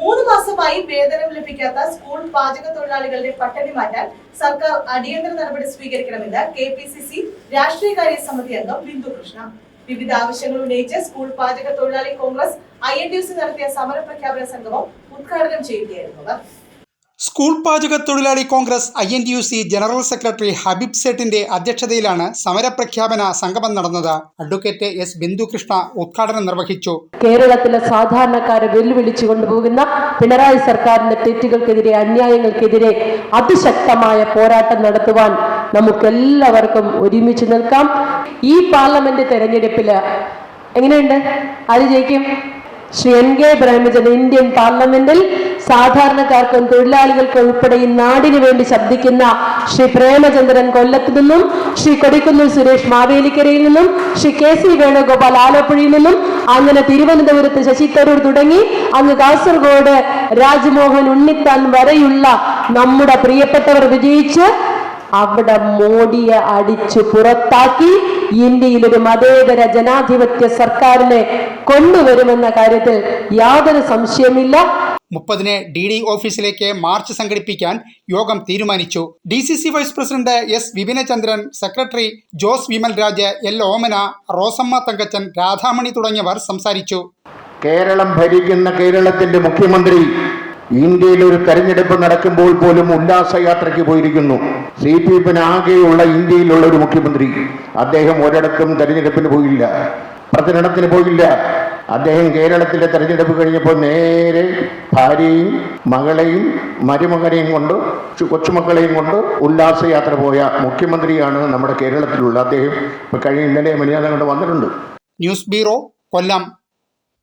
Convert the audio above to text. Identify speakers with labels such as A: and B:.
A: മൂന്ന് മാസമായി വേതനം ലഭിക്കാത്ത സ്കൂൾ പാചക തൊഴിലാളികളുടെ പട്ടണി മാറ്റാൻ സർക്കാർ അടിയന്തര നടപടി സ്വീകരിക്കണമെന്ന് കെ പി സി സി രാഷ്ട്രീയകാര്യ സമിതി അംഗം ബിന്ദു കൃഷ്ണ. വിവിധ ആവശ്യങ്ങൾ ഉന്നയിച്ച് സ്കൂൾ പാചക തൊഴിലാളി Congress I N D C നടത്തിയ സമരപ്രഖ്യാപന സംഗമം ഉദ്ഘാടനം ചെയ്യുകയായിരുന്നു അവർ.
B: സ്കൂൾ പാചക തൊഴിലാളി Congress I N T U C general secretary Habeeb സേട്ടിന്റെ അധ്യക്ഷതയിലാണ് സമരപ്രഖ്യാപന സംഗമം നടന്നത്. അഡ്വക്കേറ്റ് എസ് ബിന്ദുകൃഷ്ണ ഉദ്ഘാടനം നിർവഹിച്ചു.
C: കേരളത്തിലെ സാധാരണക്കാരെ വെല്ലുവിളിച്ചു കൊണ്ടുപോകുന്ന പിണറായി സർക്കാരിന്റെ തെറ്റുകൾക്കെതിരെ അന്യായങ്ങൾക്കെതിരെ അതിശക്തമായ പോരാട്ടം നടത്തുവാൻ നമുക്കെല്ലാവർക്കും ഒരുമിച്ച് നിൽക്കാം. ഈ പാർലമെന്റ് തെരഞ്ഞെടുപ്പിൽ എങ്ങനെയുണ്ട്? ആര് ജയിക്കും? Shri N K Premachandran Indian പാർലമെന്റിൽ സാധാരണക്കാർക്കും തൊഴിലാളികൾക്കും ഉൾപ്പെടെ ഈ നാടിനു വേണ്ടി ശബ്ദിക്കുന്ന ശ്രീ പ്രേമചന്ദ്രൻ കൊല്ലത്ത് നിന്നും ശ്രീ കൊടിക്കുന്നിൽ സുരേഷ് മാവേലിക്കരയിൽ നിന്നും ശ്രീ കെ സി വേണുഗോപാൽ ആലപ്പുഴയിൽ നിന്നും അങ്ങനെ തിരുവനന്തപുരത്ത് ശശി തരൂർ തുടങ്ങി അങ്ങ് കാസർഗോഡ് രാജ്മോഹൻ ഉണ്ണിത്താൻ വരെയുള്ള നമ്മുടെ പ്രിയപ്പെട്ടവർ വിജയിച്ച് അവിടെ മോഡിയെ അടിച്ചു പുറത്താക്കി ഇന്ത്യയിൽ ഒരു മതേതര ജനാധിപത്യ സർക്കാരിനെ കൊണ്ടുവരുമെന്ന കാര്യത്തിൽ യാതൊരു സംശയമില്ല
B: മുപ്പതിന് ഡി ഡി ഓഫീസിലേക്ക് മാർച്ച് സംഘടിപ്പിക്കാൻ യോഗം തീരുമാനിച്ചു. D C C vice president S Vipinachandran secretary Jose Vimal Raj L Omana Rosamma Thankachan Radhamani തുടങ്ങിയവർ സംസാരിച്ചു.
D: കേരളം ഭരിക്കുന്ന കേരളത്തിന്റെ മുഖ്യമന്ത്രി ഇന്ത്യയിൽ ഒരു തെരഞ്ഞെടുപ്പ് നടക്കുമ്പോൾ പോലും ഉല്ലാസയാത്രയ്ക്ക് പോയിരിക്കുന്നു. സി പി എഫിന് ആകെയുള്ള ഇന്ത്യയിലുള്ള ഒരു മുഖ്യമന്ത്രി. അദ്ദേഹം ഒരിടത്തും തെരഞ്ഞെടുപ്പിന് പോയില്ല. പ്രചരണത്തിന് പോയില്ല. അദ്ദേഹം കേരളത്തിലെ തെരഞ്ഞെടുപ്പ് കഴിഞ്ഞപ്പോൾ നേരെ ഭാര്യയും മകളെയും മരുമകനെയും കൊണ്ട് കൊച്ചുമക്കളെയും കൊണ്ട് ഉല്ലാസയാത്ര പോയ മുഖ്യമന്ത്രിയാണ് നമ്മുടെ കേരളത്തിലുള്ള. അദ്ദേഹം കഴിഞ്ഞ ഇന്നലെ മര്യാദ കൊണ്ട് വന്നിട്ടുണ്ട്.
B: News bureau Kollam.